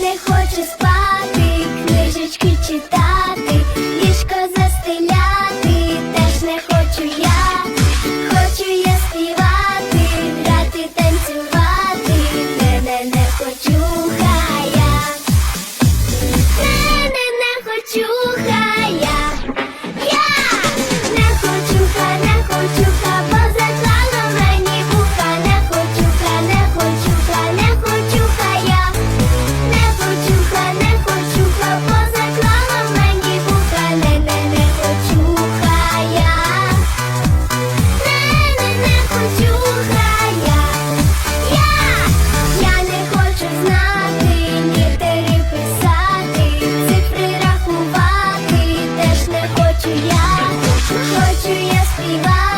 не хоче спати, книжечки читати. Я. Хочу я співати.